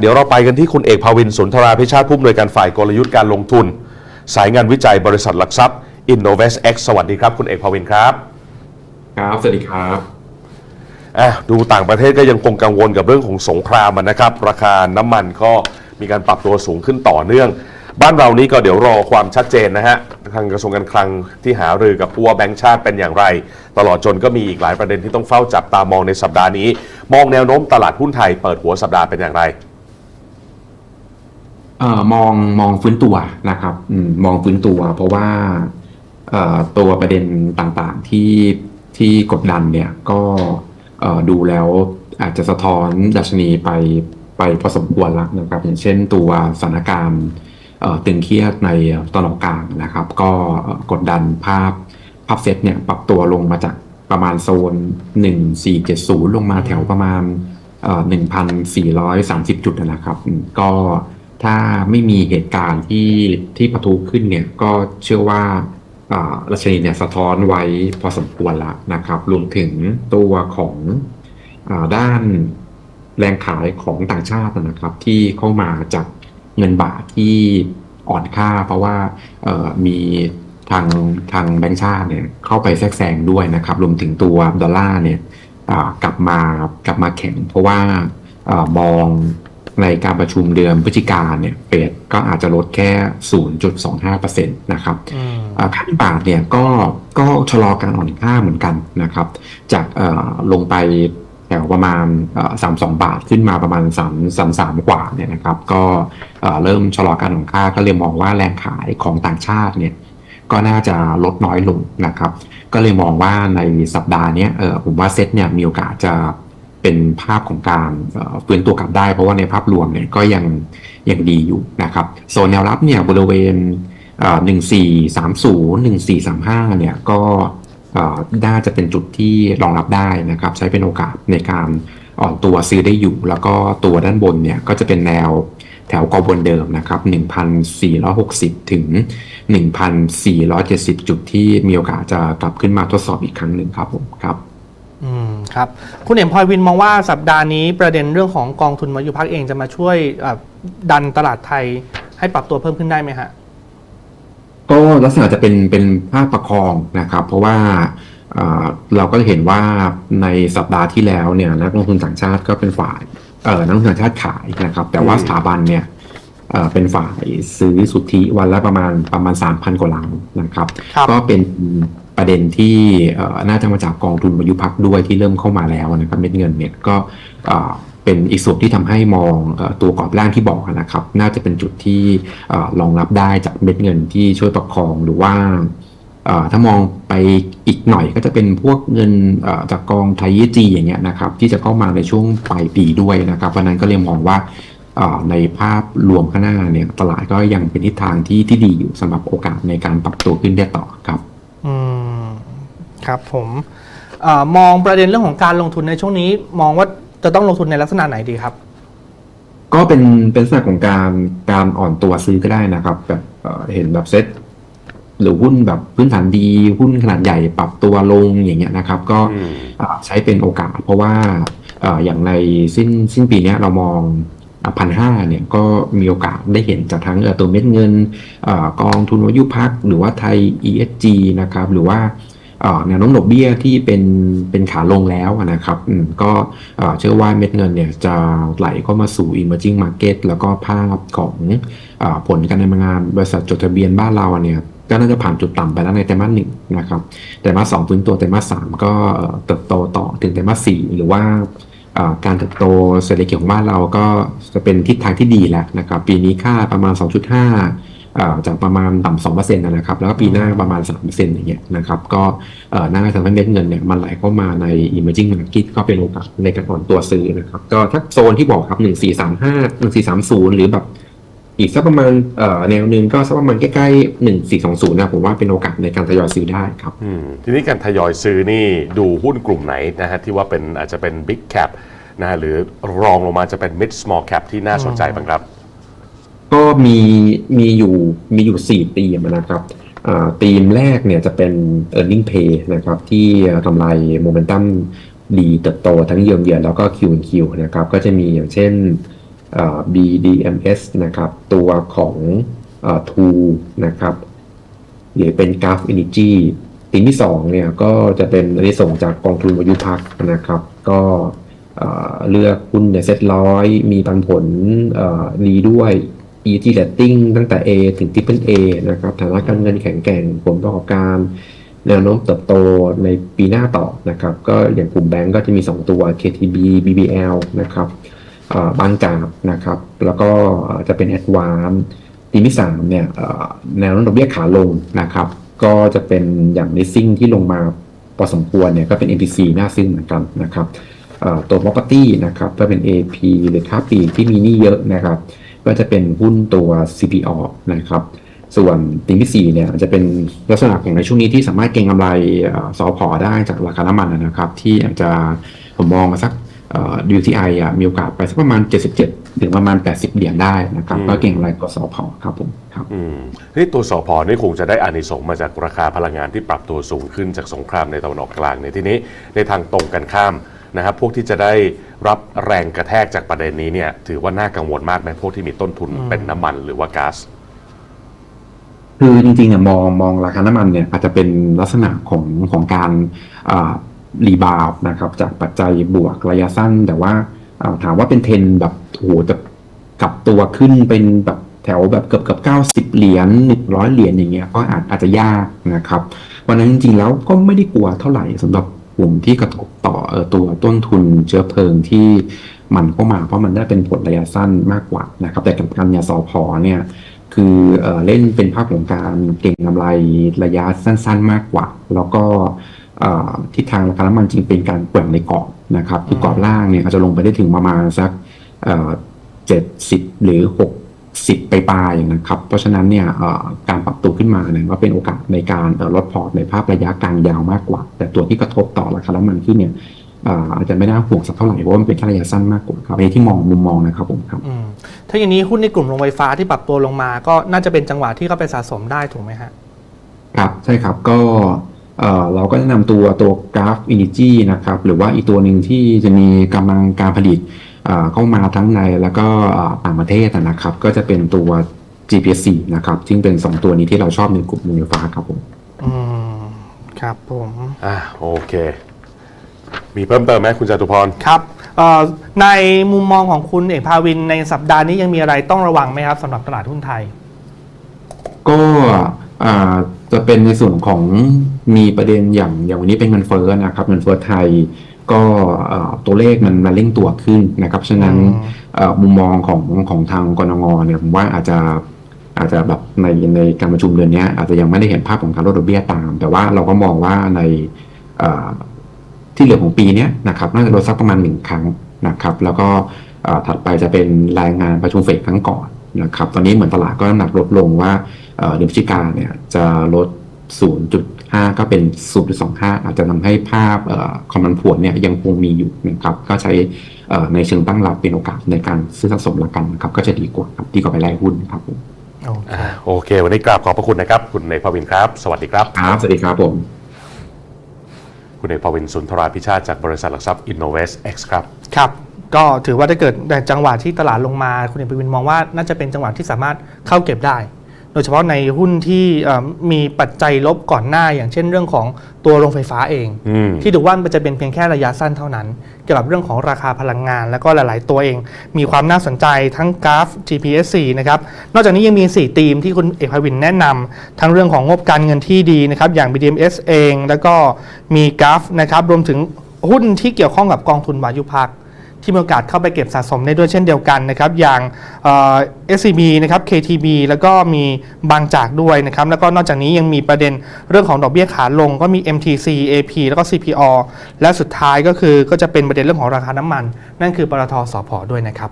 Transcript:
เดี๋ยวเราไปกันที่คุณเอกภาวินสุนทราพิชาติผู้อำนวยการฝ่ายกลยุทธ์การลงทุน สายงานวิจัยบริษัทหลักทรัพย์ Innovest X สวัสดีครับ คุณเอกภาวินครับ ครับ สวัสดีครับอะดูต่างประเทศก็ยังคงกังวลกับเรื่องของสงครามอะนะครับ ราคาน้ำมันก็มีการปรับตัวสูงขึ้นต่อเนื่อง บ้านเรานี้ก็เดี๋ยวรอความชัดเจนนะฮะทางกระทรวงการคลังที่หารือกับผู้ว่าแบงก์ชาติเป็นอย่างไร ตลอดจนก็มีอีกหลายประเด็นที่ต้องเฝ้าจับตามองในสัปดาห์นี้ มองแนวโน้มตลาดหุ้นไทยเปิดหัวสัปดาห์เป็นอย่างไร เอ่อมองมองฟื้นตัวนะครับอืมมองฟื้นตัว เพราะว่าเอ่อตัวประเด็นต่างๆที่ที่กดดันเนี่ยก็เอ่อดูแล้วอาจจะสะท้อนดัชนีไปไปพอสมควรแล้วนะครับ อย่างเช่นตัวสถานการณ์เอ่อตึงเครียดในตะวันออกลางนะครับ ก็กดดันภาพภาพเซตเนี่ยปรับตัวลงมาจากประมาณโซน 1470 ลงมาแถวประมาณเอ่อ1,430 จุดนะครับ ก็ ถ้าไม่มีเหตุการณ์ที่ที่ปะทุขึ้นเนี่ยก็เชื่อว่าอรัชนีเนี่ยสะท้อนไว้พอสมควรแล้วนะครับ รวมถึงตัวของอด้านแรงขายของต่างชาตินะครับ ที่เข้ามาจากเงินบาทที่อ่อนค่า เพราะว่ามีทางทางแบงก์ชาติเนี่ยเข้าไปแทรกแซงด้วยนะครับ รวมถึงตัวดอลลาร์เนี่ยกลับมากลับมาแข็งเพราะว่าอามอง ในการประชุมเดือนพฤศจิกาเนี่ยเฟดก็อาจจะลดแค่ 0.25%นะครับอ่าค่าเงินบาทเนี่ยก็ก็ชะลอการอ่อนค่าเหมือนกันนะครับ จากเอ่อลงไปแถวประมาณสามสองบาทขึ้นมาประมาณ3ามสามสามกว่าเนี่ยนะครับ ก็เอ่อเริ่มชะลอการอ่อนค่าก็เลยมองว่าแรงขายของต่างชาติเนี่ยก็น่าจะลดน้อยลงนะครับ ก็เลยมองว่าในสัปดาห์เนี้ยเออผมว่าเซ็ตเนี่ยมีโอกาสจะ เป็นภาพของการฟื้นตัวกลับได้ เพราะว่าในภาพรวมเนี่ยก็ยังยังดีอยู่นะครับโซนแนวรับเนี่ยบริเวณหนึ่งสี่สามศูนย์หนึ่งสี่สามห้าเนี่ยก็น่าจะเป็นจุดที่รองรับได้นะครับ ใช้เป็นโอกาสในการอ่อนตัวซื้อได้อยู่ แล้วก็ตัวด้านบนเนี่ยก็จะเป็นแนวแถวกอบนเดิมนะครับ 1,460 ถึง 1,470 จุดที่มีโอกาสจะกลับขึ้นมาทดสอบอีกครั้งหนึ่งครับผมครับ ครับคุณเอ็มพลอยวินมองว่าสัปดาห์นี้ประเด็นเรื่องของกองทุนมายุพักเองจะมาช่วยอะดันตลาดไทยให้ปรับตัวเพิ่มขึ้นได้ไหมฮะก็ลักษณะจะเป็นเป็นภาพประคองนะครับ เพราะว่าเอ่อเราก็จะเห็นว่าในสัปดาห์ที่แล้วเนี่ยนักลงทุนต่างชาติก็เป็นฝ่ายเอ่อนักลงทุนต่างชาติขายนะครับ แต่ว่าอืมสถาบันเนี่ยเอ่อเป็นฝ่ายซื้อสุทธิวันละประมาณประมาณ 3,000 กว่าล้านนะครับครับก็เป็น ประเด็นที่น่าจะมาจากกองทุนมายุพักด้วยที่เริ่มเข้ามาแล้วนะครับเม็ดเงินเนี่ยก็เป็นอีกส่วนที่ทำให้มองตัวกรอบล่างที่บอกนะครับ น่าจะเป็นจุดที่รองรับได้จากเม็ดเงินที่ช่วยประคองหรือว่าถ้ามองไปอีกหน่อยก็จะเป็นพวกเงินจากกองไทยจีอย่างเงี้ยนะครับ ที่จะเข้ามาในช่วงปลายปีด้วยนะครับเพราะนั้นก็เลยมองว่าในภาพรวมข้างหน้าเนี่ยตลาดก็ยังเป็นทิศทางที่ที่ดีอยู่สำหรับโอกาสในการปรับตัวขึ้นได้ต่อครับ ครับผมเออมองประเด็นเรื่องของการลงทุนในช่วงนี้ มองว่าจะต้องลงทุนในลักษณะไหนดีครับ ก็เป็นเป็นลักษณะของการการอ่อนตัวซื้อก็ได้นะครับ แบบเอ่อเห็นแบบเซ็ตหรือหุ้นแบบพื้นฐานดีหุ้นขนาดใหญ่ปรับตัวลงอย่างเงี้ยนะครับ ก็อืมอ่าใช้เป็นโอกาส เพราะว่าเอ่ออย่างในสิ้นสิ้นปีเนี้ยเรามองพันห้าเนี่ยก็มีโอกาสได้เห็นจากทั้งเอ่อตัวเม็ดเงินเออกองทุนวายุพักหรือว่าไทย ESG นะครับ หรือว่าเอ่อ แนวโน้มดอกเบี้ยที่เป็นเป็นขาลงแล้วนะครับก็เชื่อว่าเม็ดเงินเนี่ยจะไหลเข้ามาสู่ emerging market แล้วก็ภาพของอผลการดำเนินงานบริษัทจดทะเบียนบ้านเราเนี่ยก็น่าจะผ่านจุดต่ำไปแล้วในไตรมาสหนึ่งนะครับไตรมาสสองฟื้นตัวไตรมาสสามก็เติบโตต่อถึงไตรมาสสี่หรือว่าการเติบโตเศรษฐกิจของบ้านเราก็จะเป็นทิศทางที่ดีแล้วนะครับ ปีนี้ค่าประมาณ 2.5 จากประมาณต่ำสองเปอร์เซ็นต์นะครับ แล้วก็ปีหน้าประมาณ3เปอร์เซ็นต์อย่างเงี้ยนะครับ ก็เอ่อน่าจะทำให้เม็ดเงินเนี่ยมันไหลเข้ามาใน emerging market ก็เป็นโอกาสในการอ่อนตัวซื้อนะครับ ก็ถ้าโซนที่บอกครับ1435 1430หรือแบบอีกสักประมาณเอ่อแนวหนึ่งก็สักประมาณใกล้ๆหนึ่งสี่สองศูนย์นะผมว่าเป็นโอกาสในการทยอยซื้อได้ครับอืมทีนี้การทยอยซื้อนี่ดูหุ้นกลุ่มไหนนะฮะที่ว่าเป็นอาจจะเป็น Big Cap นะฮะหรือรองลงมาจะเป็น Mid Small Cap ที่น่าสนใจบ้างครับ ก็มีมีอยู่มีอยู่สี่ธีมนะครับอ่าธีมแรกเนี่ยจะเป็น e a r n i n g pay นะครับที่กำไรโมเมนตัมดีเติบโตทั้งเยือนเยือนแล้วก็ Q&Q นะครับก็จะมีอย่างเช่นเอ่อ BDMs นะครับตัวของเอ่อ True นะครับหรือเป็น Gulf Energy ทีมที่สองเนี่ยก็จะเป็นอันที่ส่งจากกองทุนวายุพักนะครับ ก็เลือกหุ้นในเซ็ตร้อยมีปันผลดีด้วย ET rating ตั้งแต่ A ถึง Triple A นะครับฐานะการเงินแข็งแกร่งผลประกอบการแนวโน้มเติบโตในปีหน้าต่อนะครับ ก็อย่างกลุ่มแบงก์ก็จะมี 2 ตัว KTB BBL นะครับบางจากนะครับ แล้วก็จะเป็น a d v a n c e ทีมที่3เนี่ยแนวโน้มดอกเบี้ยขาลงนะครับ ก็จะเป็นอย่าง n นซิ่งที่ลงมาพอสมควรเนี่ยก็เป็น MPC หน่าซื้อเหมือนกันนะครับเอ่อตัว property นะครับก็เป็น AP หรือค้าปีที่มีนี้เยอะนะครับ ก็จะเป็นหุ้นตัว CPO นะครับ ส่วนติงที่สี่เนี่ยจะเป็นลักษณะของในช่วงนี้ที่สามารถเก็งกำไรเอ่อสอพอได้จากราคาน้ำมันนะครับ ที่อาจจะผมมองมาสักเอ่อ WTI อะมีโอกาสไปสักประมาณ 77 ถึงประมาณ 80 เหรียญได้นะครับอืมก็เก็งกำไรกว่าสอพอครับผมครับอืมเฮ้ยตัวสอพอนี่คงจะได้อานิสงส์มาจากราคาพลังงานที่ปรับตัวสูงขึ้นจากสงครามในตะวันออกกลางในที่นี้ในทางตรงกันข้าม นะครับพวกที่จะได้รับแรงกระแทกจากประเด็นนี้เนี่ยถือว่าน่ากังวลมากไหมพวกที่มีต้นทุนเป็นน้ำมันหรือว่าก๊าซคือจริงๆเนี่ยมองมองราคาน้ำมันเนี่ยอาจจะเป็นลักษณะของของการอ่ารีบาวด์นะครับจากปัจจัยบวกระยะสั้น แต่ว่าอ่าถามว่าเป็นเทรนด์แบบโอ้โหจะกลับตัวขึ้นเป็นแบบแถวแบบเกือบเกือบเก้าสิบเหรียญหนึ่งร้อยเหรียญอย่างเงี้ยก็อาจอาจจะยากนะครับวันนั้นจริงๆแล้วก็ไม่ได้กลัวเท่าไหร่สำหรับ กลุ่มที่กระทบต่ออตัวต้นทุนเชื้อเพลิงที่มันเข้ามาเพราะมันได้เป็นผลระยะสั้นมากกว่านะครับ แต่กับการยาสอพอเนี่ยคือเออเล่นเป็นภาพของการเก่งกำไรระยะสั้น ๆ มากกว่า แล้วก็ทิศทางราคาน้ำมันจริงเป็นการแกว่งในกรอบนะครับที่กรอบล่างเนี่ยอาจจะลงไปได้ถึงประมาณสักเจ็ดสิบหรือหก สิบไปปลายๆนะครับ เพราะฉะนั้นเนี่ยเอ่อการปรับตัวขึ้นมาเนี่ยก็เป็นโอกาสในการเอ่อลดพอร์ตในภาพระยะกลางยาวมากกว่า แต่ตัวที่กระทบต่อราคาน้ำมันที่เนี่ยเอ่ออาจจะไม่น่าห่วงสักเท่าไหร่เพราะว่ามันเป็นแค่ระยะสั้นมากกว่าครับอันนี้ที่มองมุมมองนะครับผมครับอืมถ้าอย่างนี้หุ้นในกลุ่มโรงไฟฟ้าที่ปรับตัวลงมา ก็น่าจะเป็นจังหวะที่เข้าไปสะสมได้ถูกไหมฮะครับใช่ครับก็เอ่อเราก็แนะนำตัวตัวกราฟอินิจีนะครับหรือว่าอีกตัวหนึ่งที่จะมีกำลังการผลิต เอ่อเข้ามาทั้งในแล้วก็เอ่อต่างประเทศนะครับ ก็จะเป็นตัว GPS4 นะครับซึ่งเป็น 2 ตัวนี้ที่เราชอบในกลุ่มมูลฟ้าครับผมอืมครับผมอ่าโอเค มีเพิ่มเติมไหมคุณจตุพรครับเอ่อในมุมมองของคุณเอกภาวินในสัปดาห์นี้ยังมีอะไรต้องระวังไหมครับสำหรับตลาดหุ้นไทย ก็อ่าจะเป็นในส่วนของมีประเด็นอย่างอย่างวันนี้เป็นเงินเฟ้อนะครับเงินเฟ้อไทย ก็เอ่อตัวเลขมันมาเร่งตัวขึ้นนะครับฉะนั้นอืมเอ่อมุมมองของของทางกรงงเนี่ยผมว่าอาจจะอาจจะแบบในในการประชุมเดือนนี้อาจจะยังไม่ได้เห็นภาพของการลดดอกเบี้ยตาม แต่ว่าเราก็มองว่าในเอ่อที่เหลือของปีเนี้ยนะครับน่าจะลดสักประมาณหนึ่งครั้งนะครับ แล้วก็เอ่อถัดไปจะเป็นรายงานประชุมเฟดครั้งก่อนนะครับ ตอนนี้เหมือนตลาดก็น้ำหนักลดลงว่าเอ่อเดือนพฤศจิกาเนี่ยจะลด 0.5ก็เป็น 0.25 อาจจะทำให้ภาพเอ่อความผันผวนเนี่ยยังคงมีอยู่นะครับก็ใช้เอ่อในเชิงตั้งรับเป็นโอกาสในการซื้อสะสมละกันนะครับก็จะดีกว่าครับดีกว่าไปแลกหุ้นครับผมโอเคอ่าโอเค วันนี้กราบขอบพระคุณนะครับ คุณเอกภวินครับ สวัสดีครับครับสวัสดีครับผมคุณเอกภวินสุนทราพิชาติจากบริษัทหลักทรัพย์ Innovest X ครับครับ ก็ถือว่าถ้าเกิดแต่จังหวะที่ตลาดลงมา คุณเอกภาวินมองว่าน่าจะเป็นจังหวะที่สามารถเข้าเก็บได้โดยเฉพาะในหุ้นที่เอ่อมีปัจจัยลบก่อนหน้า อย่างเช่นเรื่องของตัวโรงไฟฟ้าเองอืมที่ดูว่ามันจะเป็นเพียงแค่ระยะสั้นเท่านั้น เกี่ยวกับเรื่องของราคาพลังงาน แล้วก็หลาย ๆ ตัวเอง มีความน่าสนใจทั้งกราฟ GPS4 นะครับนอกจากนี้ยังมี 4 ธีมที่คุณเอกภาวินแนะนำทั้งเรื่องของงบการเงินที่ดีนะครับอย่าง BDMs เอง แล้วก็มีกราฟนะครับรวมถึงหุ้นที่เกี่ยวข้องกับกองทุนวายุพัก ที่มีโอกาสเข้าไปเก็บสะสมได้ด้วยเช่นเดียวกันนะครับ อย่างเอสซีบีนะครับ KTB แล้วก็มีบางจากด้วยนะครับ แล้วก็นอกจากนี้ยังมีประเด็นเรื่องของดอกเบี้ยขาลงก็มี MTC AP แล้วก็ CPO และสุดท้ายก็คือก็จะเป็นประเด็นเรื่องของราคาน้ำมัน นั่นคือปตทสพด้วยนะครับ